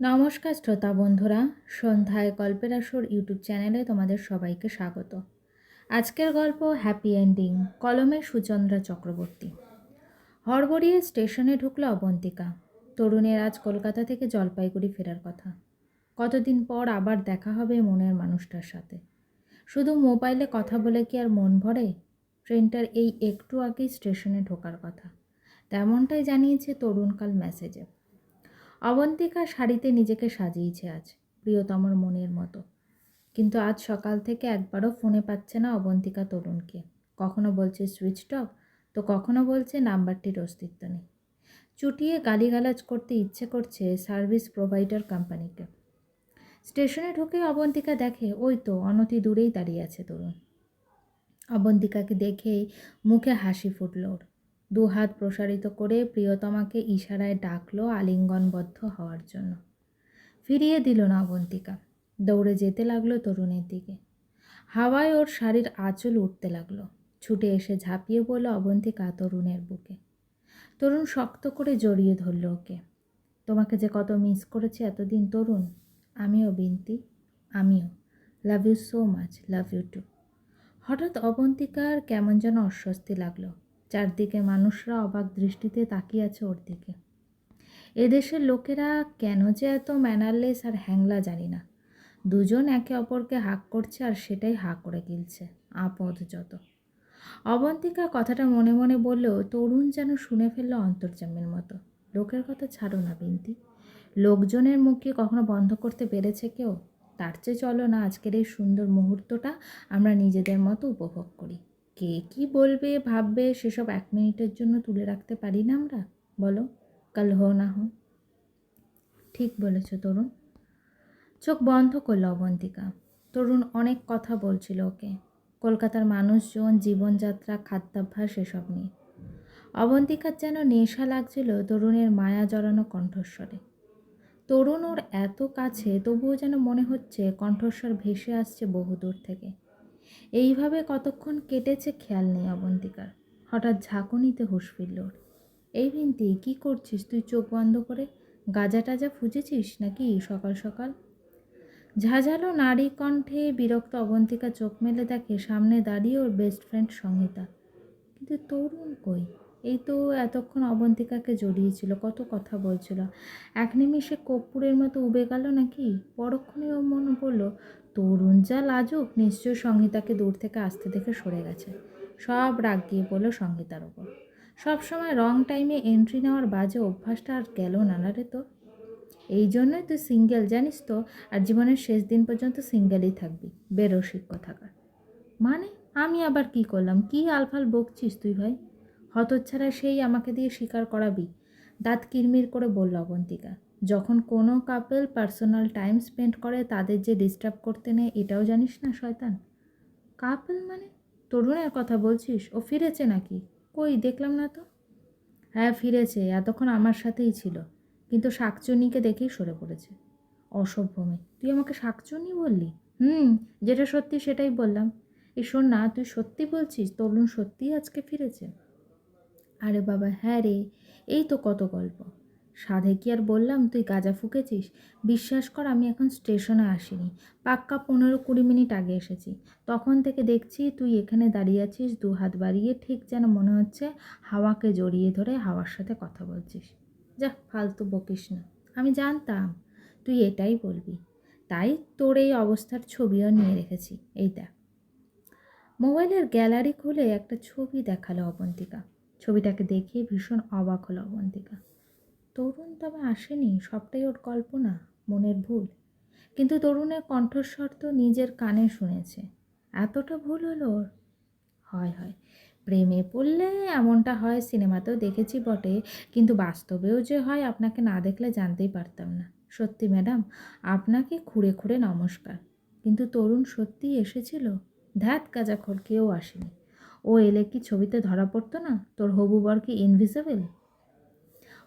নমস্কার শ্রোতা বন্ধুরা, সন্ধ্যায় গল্পের আসর ইউটিউব চ্যানেলে তোমাদের সবাইকে স্বাগত। আজকের গল্প হ্যাপি এন্ডিং, কলমের সুচন্দ্রা চক্রবর্তী। হড়বড়িয়ে স্টেশনে ঢুকলো অবন্তিকা। তরুণের আজ কলকাতা থেকে জলপাইগুড়ি ফেরার কথা। কতদিন পর আবার দেখা হবে মনের মানুষটার সাথে। শুধু মোবাইলে কথা বলে কি আর মন ভরে? ট্রেনটার এই একটু আগেই স্টেশনে ঢোকার কথা। তেমনটাই জানিয়েছে তরুণকাল মেসেজে। অবন্তিকা শাড়িতে নিজেকে সাজিয়েছে আজ, প্রিয়তমর মনের মতো। কিন্তু আজ সকাল থেকে একবারও ফোনে পাচ্ছে না অবন্তিকা তরুণকে। কখনো বলছে সুইচ অফ তো কখনো বলছে, নাম্বারটির অস্তিত্ব নেই। চুটিয়ে গালিগালাজ করতে ইচ্ছে করছে সার্ভিস প্রোভাইডার কোম্পানিকে। স্টেশনে ঢুকে অবন্তিকা দেখে, ওই তো, অনতি দূরেই দাঁড়িয়ে আছে তরুণ। অবন্তিকাকে দেখেই মুখে হাসি ফুটল ওর। দু হাত প্রসারিত করে প্রিয়তমাকে ইশারায় ডাকলো আলিঙ্গনবদ্ধ হওয়ার জন্য। ফিরিয়ে দিল না অবন্তিকা। দৌড়ে যেতে লাগল তরুণের দিকে। হাওয়ায় ওর শাড়ির আঁচল উঠতে লাগল। ছুটে এসে ঝাঁপিয়ে পড়ল অবন্তিকা তরুণের বুকে। তরুণ শক্ত করে জড়িয়ে ধরল ওকে। তোমাকে যে কত মিস করেছি এতদিন তরুণ। আমিও বিনতি। আমিও। Love you so much. Love you too. হঠাৎ অবন্তিকার কেমন যেন অস্বস্তি লাগল। চারদিকে মানুষরা অবাক দৃষ্টিতে তাকিয়ে আছে ওর দিকে। এদেশের লোকেরা কেন যে এত ম্যানারলেস আর হ্যাংলা জানি না। দুজন একে অপরকে হাক করছে আর সেটাই হা করে গিলছে, আপদ যত। অবন্তিকা কথাটা মনে মনে বললেও তরুণ যেন শুনে ফেলল অন্তর্জামের মতো। লোকের কথা ছাড়ো না, বিন্তি। লোকজনের মুখকে কখনো বন্ধ করতে পেরেছে কেউ? তার চেয়ে চলো না, আজকের এই সুন্দর মুহূর্তটা আমরা নিজেদের মতো উপভোগ করি। কে কি বলবে, ভাববে, সেসব এক মিনিটের জন্য তুলে রাখতে পারি না আমরা? বলো, কাল হো না হো ঠিক বলেছ তরুণ। চোখ বন্ধ করল অবন্তিকা। তরুণ অনেক কথা বলছিল ওকে। কলকাতার মানুষজন, জীবনযাত্রা, খাদ্যাভ্যাস এসব নিয়ে। অবন্তিকার যেন নেশা লাগছিল তরুণের মায়া জড়ানো কণ্ঠস্বরে। তরুণ ওর এত কাছে, তবুও যেন মনে হচ্ছে কণ্ঠস্বর ভেসে আসছে বহুদূর থেকে। এইভাবে কতক্ষণ কেটেছে খেয়াল নেই অবন্তিকার। হঠাৎ ঝাঁকুনিতে হুঁশ ফিরল এই বিনতি, কী করছিস? তুই চোখ বন্ধ করে গাজা টাজা ফুজেছিস নাকি সকাল সকাল? ঝাঁঝালো নারী কণ্ঠে বিরক্ত অবন্তিকা চোখ মেলে দেখে, সামনে দাঁড়িয়ে ওর বেস্ট ফ্রেন্ড সংহিতা। কিন্তু তরুণ কই? এই তো এতক্ষণ অবন্তিকাকে জড়িয়েছিল, কত কথা বলছিল। এক নিমিষে কর্পূরের মতো উবে গেল নাকি? পরক্ষণে ও মনে পড়ল তরুণ যা লাজুক নিশ্চয় সংহিতাকে দূর থেকে আসতে দেখে সরে গেছে। সব রাগ গিয়ে পড়ল সংহিতার ওপর। সবসময় রং টাইমে এন্ট্রি নেওয়ার বাজে অভ্যাসটা আর গেল না রে তো। এই জন্যই তুই সিঙ্গেল জানিস তো? আর জীবনের শেষ দিন পর্যন্ত সিঙ্গেলই থাকবি। বেরসিক কথাকার মানে? আমি আবার কি করলাম? কি আলফাল বকছিস তুই ভাই? হতচ্ছাড়া সেই আমাকে দিয়ে স্বীকার করাবি? দাঁত কিরমির করে বলল অবন্তিকা যখন কোনো কাপেল পার্সোনাল টাইম স্পেন্ড করে, তাদের যে ডিস্টার্ব করতে নেই, এটাও জানিস না, শয়তান? কাপেল মানে? তরুণের কথা বলছিস? ও ফিরেছে নাকি? কই, দেখলাম না তো? হ্যাঁ ফিরেছে, এতক্ষণ আমার সাথেই ছিল। কিন্তু শাকচুনিকে দেখেই সরে পড়েছে। অসভ্য তুই আমাকে শাকচুনি বললি? হুম, যেটা সত্যি সেটাই বললাম। এই শোন না, তুই সত্যি বলছিস, তরুণ সত্যিই আজকে ফিরেছে? আরে বাবা হ্যাঁ রে, এই তো কত গল্প। সাধে কি আর বললাম? তুই গাঁজা ফুকেছিস? বিশ্বাস কর, আমি এখন স্টেশনে আসিনি। পাক্কা পনেরো কুড়ি মিনিট আগে এসেছি। তখন থেকে দেখছি তুই এখানে দাঁড়িয়ে আছিস দু হাত বাড়িয়ে ঠিক যেন মনে হচ্ছে হাওয়াকে জড়িয়ে ধরে হাওয়ার সাথে কথা বলছিস। যা, ফালতু বকিস না। আমি জানতাম তুই এটাই বলবি। তাই তোর এই অবস্থার ছবিও নিয়ে রেখেছি। এই দেখ। মোবাইলের গ্যালারি খুলে একটা ছবি দেখাল অবন্তিকা। ছবিটাকে দেখে ভীষণ অবাক হলো অবন্তিকা। তরুণ তবে আসেনি, সবটাই ওর কল্পনা, মনের ভুল। কিন্তু তরুণের কণ্ঠস্বর তো নিজের কানে শুনেছে। এতটা ভুল হলো ওর? হয় হয়। প্রেমে পড়লে এমনটা হয়, সিনেমাতেও দেখেছি বটে, কিন্তু বাস্তবেও যে হয়, আপনাকে না দেখলে জানতেই পারতাম না। সত্যি, ম্যাডাম, আপনাকে খুঁড়ে খুঁড়ে নমস্কার। কিন্তু তরুণ সত্যিই এসেছিল? ধ্যাত কাজাখর, কেউ আসেনি। ও এলে কি ছবিতে ধরা পড়তো না? তোর হবু বর কি ইনভিজিবল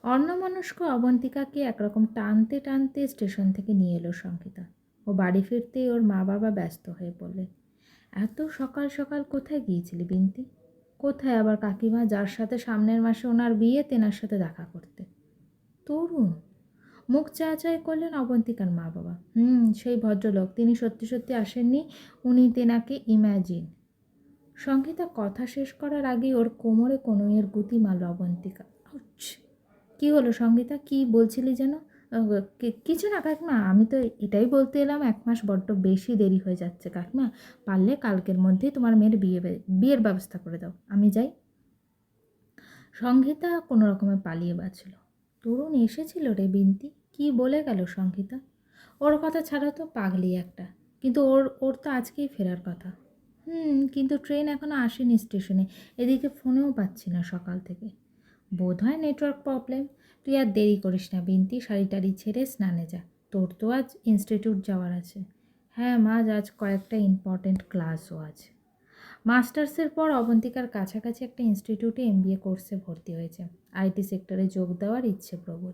অন্যমনস্ক অবন্তিকাকে একরকম টানতে টানতে স্টেশন থেকে নিয়ে এলো সংহিতা ও বাড়ি ফিরতেই ওর মা বাবা ব্যস্ত হয়ে পড়লেন এত সকাল সকাল কোথায় গিয়েছিলি বিনতি? কোথায় আবার কাকিমা যার সাথে সামনের মাসে ওনার বিয়ে, তেনার সাথে দেখা করতে? তরুণ, মুখ চাচাই করলেন অবন্তিকার মা বাবা হুম, সেই ভদ্রলোক, তিনি সত্যি সত্যি আসেননি, উনি তেনাকে ইম্যাজিন সঙ্গীতা কথা শেষ করার আগেই ওর কোমরে কনুইয়ের গুতি মারল অবন্তিকা! কি হলো সঙ্গীতা? কি বলছিলি যেন? কিছু না কাকিমা, আমি তো এটাই বলতে এলাম, এক মাস বড্ড বেশি দেরি হয়ে যাচ্ছে কাকিমা। পারলে কালকের মধ্যেই তোমার মেয়ের বিয়ে বিয়ের ব্যবস্থা করে দাও, আমি যাই। সংহিতা কোনো রকমে পালিয়ে বাঁচল। তরুণ এসেছিল রে বিনতি, কি বলে গেল সংহিতা ওর কথা ছাড়া তো পাগলি একটা, কিন্তু ওর ওর তো আজকেই ফেরার কথা। হুম, কিন্তু ট্রেন এখনও আসেনি স্টেশনে, এদিকে ফোনেও পাচ্ছি না সকাল থেকে। বোধ হয় নেটওয়ার্ক প্রবলেম তুই আর দেরি করিস না, বিনতি শাড়ি টাড়ি ছেড়ে স্নানে যা। তোর তো আজ ইনস্টিটিউট যাওয়ার আছে। হ্যাঁ মা আজ কয়েকটা ইম্পর্ট্যান্ট ক্লাসও আছে। মাস্টার্সের পর অবন্তিকার কাছাকাছি একটা ইনস্টিটিউটে এমবিএ কোর্সে ভর্তি হয়েছে। আইটি সেক্টরে যোগ দেওয়ার ইচ্ছে প্রবল।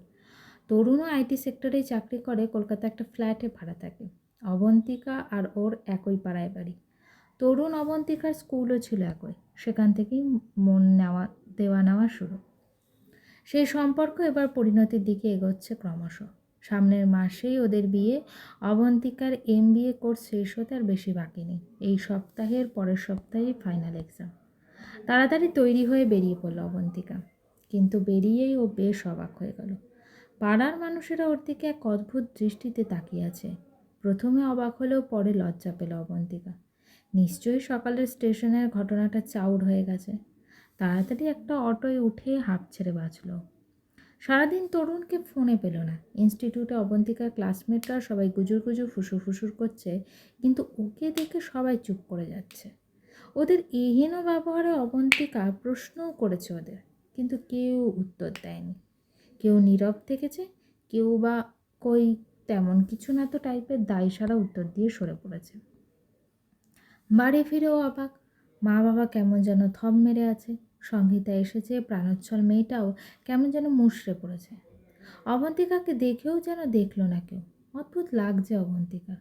তরুণও আইটি সেক্টরেই চাকরি করে কলকাতা একটা ফ্ল্যাটে ভাড়া থাকে। অবন্তিকা আর ওর একই পাড়ায় বাড়ি। তরুণ অবন্তিকার স্কুলও ছিল একই। সেখান থেকেই মন নেওয়া, দেওয়া নেওয়া শুরু। সেই সম্পর্ক এবার পরিণতির দিকে এগোচ্ছে ক্রমশ। সামনের মাসেই ওদের বিয়ে, অবন্তিকার এম কোর্স শেষ হতে আর বেশি বাকি নেই। এই সপ্তাহের পরের সপ্তাহেই ফাইনাল এক্সাম। তাড়াতাড়ি তৈরি হয়ে বেরিয়ে পড়ল অবন্তিকা। কিন্তু বেরিয়েই ও বেশ অবাক হয়ে গেল। পাড়ার মানুষেরা ওর দিকে এক অদ্ভুত দৃষ্টিতে তাকিয়ে আছে। প্রথমে অবাক হলেও পরে লজ্জা পেল অবন্তিকা। নিশ্চয়ই সকালের স্টেশনের ঘটনাটা চাউর হয়ে গেছে। তাড়াতাড়ি একটা অটোয় উঠে হাঁপ ছেড়ে বাঁচল। সারাদিন তরুণকে ফোনে পেল না। ইনস্টিটিউটে অবন্তিকার ক্লাসমেটরা সবাই গুজুর গুজুর ফুসুর ফুসুর করছে, কিন্তু ওকে দেখে সবাই চুপ করে যাচ্ছে। ওদের এহেন ব্যবহারে অবন্তিকা প্রশ্নও করেছে ওদের, কিন্তু কেউ উত্তর দেয়নি। কেউ নীরব থেকেছে, কেউ বা কই, তেমন কিছু না তো টাইপের দায় সারা উত্তর দিয়ে সরে পড়েছে। বাড়ি ফিরেও অবাক মা বাবা কেমন যেন থম মেরে আছে, সংহিতা এসেছে, প্রাণোচ্ছল মেয়েটাও কেমন যেন মুষড়ে পড়েছে। অবন্তিকাকে দেখেও যেন দেখল না কেউ। অদ্ভুত লাগছে অবন্তিকা।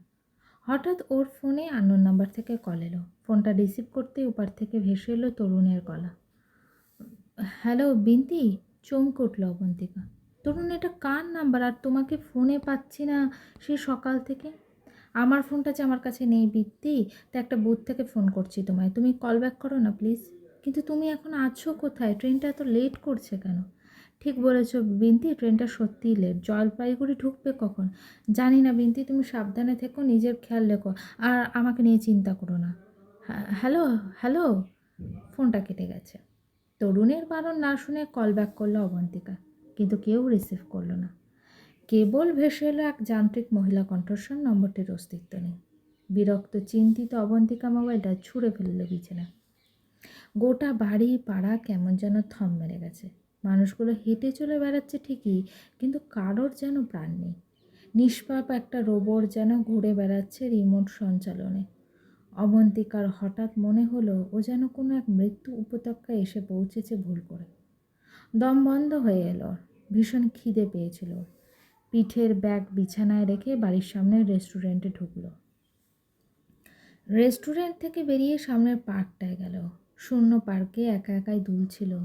হঠাৎ ওর ফোনে আন্নোর নাম্বার থেকে কল এলো। ফোনটা রিসিভ করতেই ওপার থেকে ভেসে এলো তরুণের গলা। হ্যালো, বিন্তি? চমকে উঠল অবন্তিকা। তরুণ, এটা কার নাম্বার? আর তোমাকে ফোনে পাচ্ছি না সে সকাল থেকে। আমার ফোনটা যে আমার কাছে নেই বিত্তি তা একটা বুথ থেকে ফোন করছি তোমায়। তুমি কল ব্যাক করো না প্লিজ কিন্তু তুমি এখন আছো কোথায়? ট্রেনটা এত লেট করছে কেন? ঠিক বলেছ বিন্তি ট্রেনটা সত্যিই লেট জলপাইগুড়ি ঢুকবে কখন? জানি না বিন্তি তুমি সাবধানে থেকো নিজের খেয়াল রেখো। আর আমাকে নিয়ে চিন্তা করো না। হ্যাঁ, হ্যালো হ্যালো? ফোনটা কেটে গেছে। তরুণের বারণ না শুনে কল ব্যাক করল অবন্তিকা। কিন্তু কেউ রিসিভ করল না। কেবল ভেসে এলো এক যান্ত্রিক মহিলা কণ্ঠস্বর, নম্বরটির অস্তিত্ব নেই। বিরক্ত, চিন্তিত অবন্তিকা মোবাইলটা ছুঁড়ে ফেলল বিছানা গোটা বাড়ি, পাড়া কেমন যেন থম মেরে গেছে। মানুষগুলো হেঁটে চলে বেড়াচ্ছে ঠিকই, কিন্তু কারোর যেন প্রাণ নেই। নিষ্পাপ একটা রোবট যেন ঘুরে বেড়াচ্ছে রিমোট সঞ্চালনে। অবন্তিকার হঠাৎ মনে হলো ও যেন কোনো এক মৃত্যু উপত্যকায় এসে পৌঁছেছে ভুল করে। দম বন্ধ হয়ে এলো। ভীষণ খিদে পেয়েছিল। পিঠের ব্যাগ বিছানায় রেখে বাড়ির সামনে রেস্টুরেন্টে ঢুকলো। রেস্টুরেন্ট থেকে বেরিয়ে সামনের পার্কটায় গেল। শূন্য পার্কে একা একাই দুলছিল।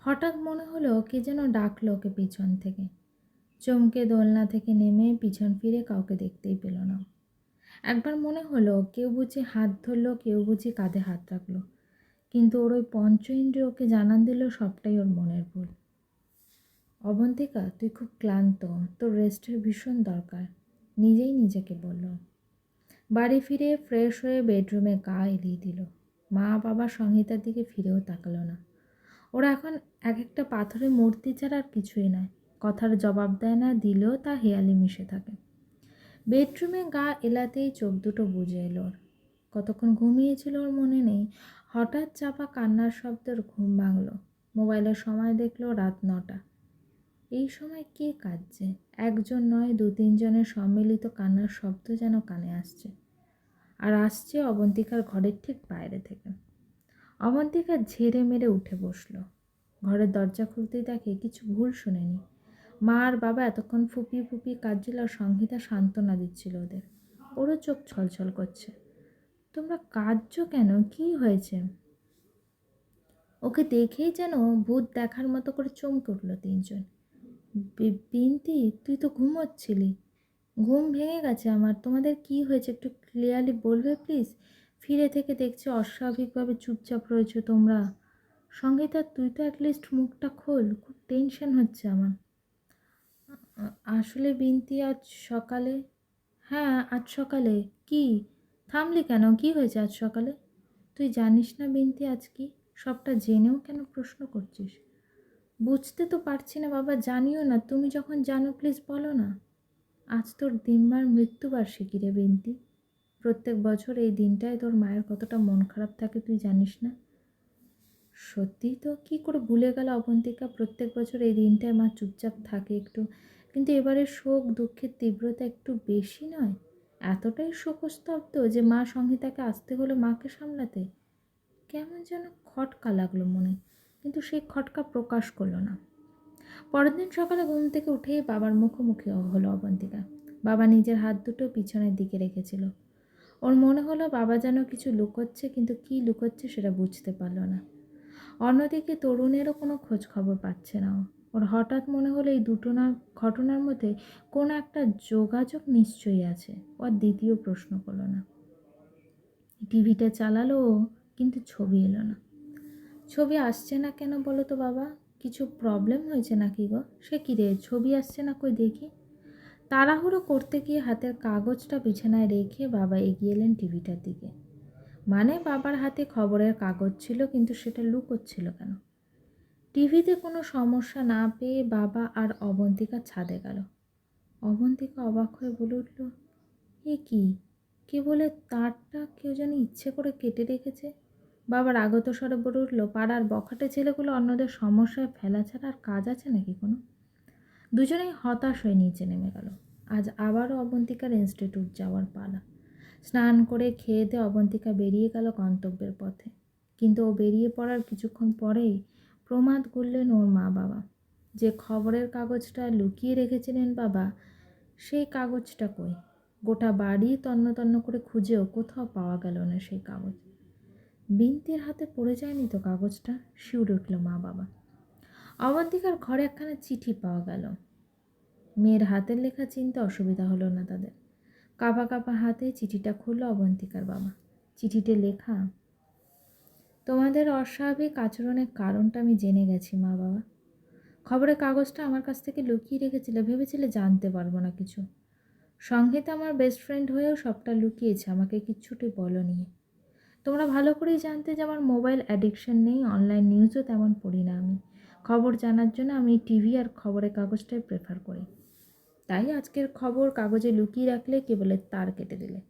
হঠাৎ মনে হলো কে যেন ডাকলো ওকে পিছন থেকে। চমকে দোলনা থেকে নেমে পিছন ফিরে কাউকে দেখতেই পেল না। একবার মনে হলো কেউ বুঝি হাত ধরলো, কেউ বুঝি কাঁধে হাত রাখল। কিন্তু ওর ওই পঞ্চ ইন্দ্রিয় ওকে জানান দিল সবটাই ওর মনের ভুল। অবন্তিকা, তুই খুব ক্লান্ত, তোর রেস্টের ভীষণ দরকার। নিজেই নিজেকে বলল। বাড়ি ফিরে ফ্রেশ হয়ে বেডরুমে গা এলিয়ে দিল। মা বাবা সংহিতার দিকে ফিরেও তাকালো না। ওরা এখন এক একটা পাথরের মূর্তি ছাড়া আর কিছুই নয়। কথার জবাব দেয় না, দিলেও তা হেয়ালি মিশে থাকে। বেডরুমে গা এলাতেই চোখ দুটো বুঝে এলো ওর। কতক্ষণ ঘুমিয়েছিল ওর মনে নেই। হঠাৎ চাপা কান্নার শব্দের ঘুম ভাঙলো। মোবাইলের সময় দেখল রাত নটা। এই সময় কে কাঁদছে? একজন নয়, দু তিনজনের সম্মিলিত কান্নার শব্দ যেন কানে আসছে। আর আসছে অবন্তিকার ঘরের ঠিক বাইরে থেকে। অবন্তিকা ঝেড়ে মেরে উঠে বসল। ঘরের দরজা খুলতেই দেখে কিছু ভুল শোনেনি। মা আর বাবা এতক্ষণ ফুপিয়ে ফুপিয়ে কাঁদছিল আর সংহিতা সান্ত্বনা দিচ্ছিল ওদের। ওরও চোখ ছলছল করছে। তোমরা কাঁদছো কেন? কি হয়েছে? ওকে দেখেই যেন ভূত দেখার মতো করে চমকে উঠল তিনজন। বিন্তি, তুই তো ঘুমোচ্ছিলি। ঘুম ভেঙে গেছে আমার। তোমাদের কি হয়েছে একটু ক্লিয়ারলি বলবে প্লিজ ফিরে থেকে দেখছি অস্বাভাবিকভাবে চুপচাপ রয়েছো তোমরা। সঙ্গীতা, তুই তো অ্যাটলিস্ট মুখটা খোল, খুব টেনশন হচ্ছে আমার। আসলে বিন্তি, আজ সকালে? হ্যাঁ আজ সকালে। কি? থামলি কেন? কি হয়েছে আজ সকালে? তুই জানিস না বিন্তি আজ কি? সবটা জেনেও কেন প্রশ্ন করছিস? বুঝতে তো পারছি না, বাবা, জানিও না। তুমি যখন জানো প্লিজ বলো না। আজ তোর দিনমার মৃত্যুবার্ষিকী রে, বিন্তি। প্রত্যেক বছর এই দিনটায় তোর মায়ের কতটা মন খারাপ থাকে তুই জানিস না? সত্যি তো কি করে ভুলে গেল অবন্তিকা, প্রত্যেক বছর এই দিনটায় মা চুপচাপ থাকে একটু। কিন্তু এবারে শোক, দুঃখের তীব্রতা একটু বেশি নয়। এতটাই শোকস্তব্ধ যে মা সংহিতাকে আসতে হলো মাকে সামলাতে। কেমন যেন খটকা লাগল মনে। কিন্তু সেই খটকা প্রকাশ করল না। পরের দিন সকালে ঘুম থেকে উঠেই বাবার মুখোমুখি হলো অবন্তিকা। বাবা নিজের হাত দুটো পিছনের দিকে রেখেছিল। ওর মনে হলো বাবা যেন কিছু লুকোচ্ছে, কিন্তু কী লুকোচ্ছে সেটা বুঝতে পারল না। অন্যদিকে তরুণেরও কোনো খোঁজ খবর পাচ্ছে না ও। ওর হঠাৎ মনে হলো এই দুটো না ঘটনার মধ্যে কোনো একটা যোগাযোগ নিশ্চয়ই আছে। ও আর দ্বিতীয় প্রশ্ন করল না। টিভিটা চালালো কিন্তু ছবি এলো না। ছবি আসছে না কেন বলো তো বাবা? কিছু প্রবলেম হয়েছে নাকি গো? সে কী রে, ছবি আসছে না কই দেখি? তাড়াহুড়ো করতে গিয়ে হাতের কাগজটা বিছানায় রেখে বাবা এগিয়ে এলেন টিভিটার দিকে। মানে বাবার হাতে খবরের কাগজ ছিল, কিন্তু সেটা লুকোচ্ছিল কেন? টিভিতে কোনো সমস্যা না পেয়ে বাবা আর অবন্তিকা ছাদে গেল। অবন্তিকা অবাক হয়ে বলে উঠল, এ কি? কে বলে তারটা কেউ যেন ইচ্ছে করে কেটে রেখেছে? বাবার আগত স্বরে বলে উঠল, পাড়ার বখাটে ছেলেগুলো অন্যদের সমস্যায় ফেলা ছাড়া আর কাজ আছে নাকি কোনো? দুজনেই হতাশ হয়ে নিচে নেমে গেল। আজ আবারও অবন্তিকার ইনস্টিটিউট যাওয়ার পালা। স্নান করে খেয়ে দিয়ে অবন্তিকা বেরিয়ে গেল গন্তব্যের পথে। কিন্তু ও বেরিয়ে পড়ার কিছুক্ষণ পরেই প্রমাদ করলেন ওর মা বাবা। যে খবরের কাগজটা লুকিয়ে রেখেছিলেন বাবা, সেই কাগজটা কই? গোটা বাড়ি তন্ন তন্ন করে খুঁজেও কোথাও পাওয়া গেল না সেই কাগজ। বিনতির হাতে পড়ে যায়নি তো কাগজটা? শিউরে উঠল মা বাবা। অবন্তিকার ঘরে একখানা চিঠি পাওয়া গেল। মেয়ের হাতের লেখা চিনতে অসুবিধা হলো না তাদের। কাপা কাপা হাতে চিঠিটা খুলল অবন্তিকার বাবা। চিঠিতে লেখা, তোমাদের অস্বাভাবিক আচরণের কারণটা আমি জেনে গেছি মা বাবা। খবরের কাগজটা আমার কাছ থেকে লুকিয়ে রেখেছিলে, ভেবেছিলে জানতে পারব না কিছু। সংহিতা আমার বেস্ট ফ্রেন্ড হয়েও সবটা লুকিয়েছে, আমাকে কিচ্ছুটি বলো নিয়ে তোমরা ভালো করেই জানতে যে আমার মোবাইল অ্যাডিকশন নেই অনলাইন নিউজও তেমন পড়ি না আমি। খবর জানার জন্য আমি টিভি আর খবরের কাগজটাই প্রেফার করি। তাই আজকের খবর কাগজে লুকিয়ে রাখলে কেবলে তার কেটে দিলে।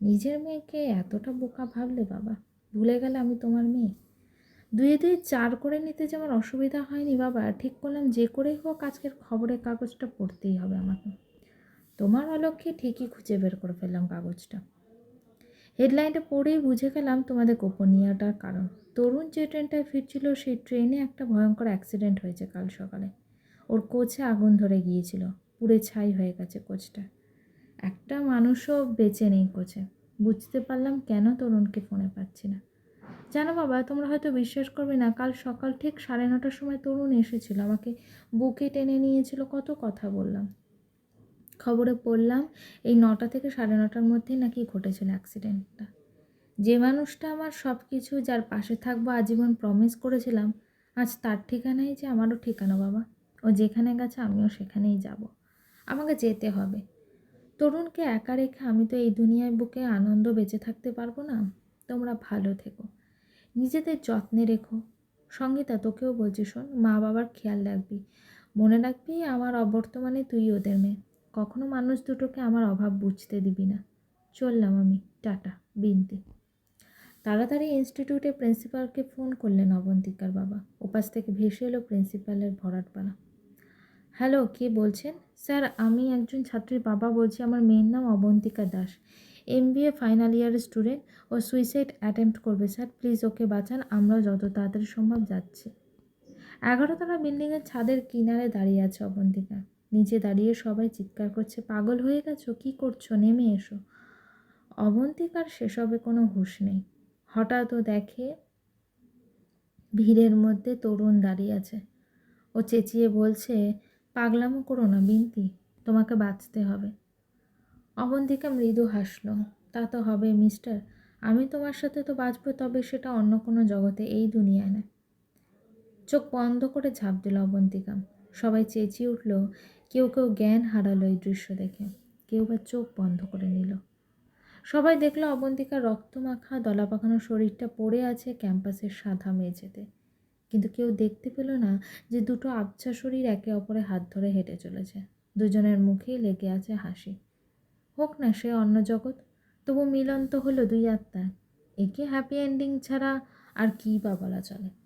নিজের মেয়েকে এতটা বোকা ভাবলে বাবা, ভুলে গেলে আমি তোমার মেয়ে। দুয়ে দুয়ে চার করে নিতে যে আমার অসুবিধা হয়নি বাবা, ঠিক করলাম যে করেই হোক আজকের খবরের কাগজটা পড়তেই হবে আমাকে। তোমার অলক্ষ্যে ঠিকই খুঁজে বের করে ফেললাম কাগজটা। হেডলাইনটা পড়েই বুঝে গেলাম তোমাদের গোপনীয়তার কারণ। তরুণ যে ট্রেনটায় ফিরছিল, সেই ট্রেনে একটা ভয়ঙ্কর অ্যাক্সিডেন্ট হয়েছে কাল সকালে। ওর কোচে আগুন ধরে গিয়েছিল। পুড়ে ছাই হয়ে গেছে কোচটা। একটা মানুষও বেঁচে নেই কোচে। বুঝতে পারলাম কেন তরুণকে ফোনে পাচ্ছি না। জানো বাবা, তোমরা হয়তো বিশ্বাস করবে না, কাল সকাল ঠিক সাড়ে নটার সময় তরুণ এসেছিল। আমাকে বুকে টেনে নিয়েছিল, কত কথা বললাম। খবরে পড়লাম, এই নটা থেকে সাড়ে নটার মধ্যেই নাকি ঘটেছিল অ্যাক্সিডেন্টটা যে মানুষটা আমার সব কিছু যার পাশে থাকব, আজীবন প্রমিস করেছিলাম, আজ তার ঠিকানাই যে আমারও ঠিকানা, বাবা। ও যেখানে গেছে, আমিও সেখানেই যাব। আমাকে যেতে হবে। তরুণকে একা রেখে আমি তো এই দুনিয়ায় বুকে আনন্দ বেঁচে থাকতে পারব না। তোমরা ভালো থেকো। নিজেদের যত্নে রেখো। সঙ্গীতা, তোকেও বলছি শোন মা বাবার খেয়াল রাখবি। মনে রাখবি, আমার অবর্তমানে তুই ওদের মেয়ে। কখনো মানুষ দুটোকে আমার অভাব বুঝতে দিবি না। চললাম আমি। টাটা, বিনতি। তাড়াতাড়ি ইনস্টিটিউটে প্রিন্সিপালকে ফোন করলেন অবন্তিকার বাবা। উপাস থেকে ভেসে এলো প্রিন্সিপালের ভরাট পালা হ্যালো, কে বলছেন? স্যার, আমি একজন ছাত্রীর বাবা বলছি, আমার মেয়ের নাম Abantika Das. M B A final ইয়ারের স্টুডেন্ট ও সুইসাইড অ্যাটেম্প্ট করবে স্যার। প্লিজ ওকে বাঁচান আমরা যত তাড়াতাড়ি সম্ভব যাচ্ছি। এগারোতলা বিল্ডিংয়ের ছাদের কিনারে দাঁড়িয়ে আছে অবন্তিকা। নিচে দাঁড়িয়ে সবাই চিৎকার করছে, পাগল হয়ে গেছো? কি করছ? নেমে এসো। অবন্তিকার সেসবে কোনো হুঁশ নেই। হঠাৎ ও দেখে ভিড়ের মধ্যে তরুণ দাঁড়িয়ে আছে। ও চেঁচিয়ে বলছে, পাগলামো করো না, বিনতি, তোমাকে বাঁচতে হবে। অবন্তিকা মৃদু হাসলো, তা তো হবে, মিস্টার, আমি তোমার সাথে তো বাঁচবো, তবে সেটা অন্য কোনো জগতে, এই দুনিয়ায় না চোখ বন্ধ করে ঝাঁপ দিল অবন্তিকা। সবাই চেঁচিয়ে উঠল কেউ কেউ জ্ঞান হারালো এই দৃশ্য দেখে। কেউ বা চোখ বন্ধ করে নিল। সবাই দেখল অবন্তিকার রক্তমাখা দলা পাকানো শরীরটা পড়ে আছে ক্যাম্পাসের সাদা মেঝেতে। কিন্তু কেউ দেখতে পেল না যে দুটো আবছা শরীর একে অপরে হাত ধরে হেঁটে চলেছে। দুজনের মুখেই লেগে আছে হাসি। হোক না সে অন্য জগৎ, তবু মিলন তো হলো দুই আত্মার। একে হ্যাপি এন্ডিং ছাড়া আর কী বা বলা চলে।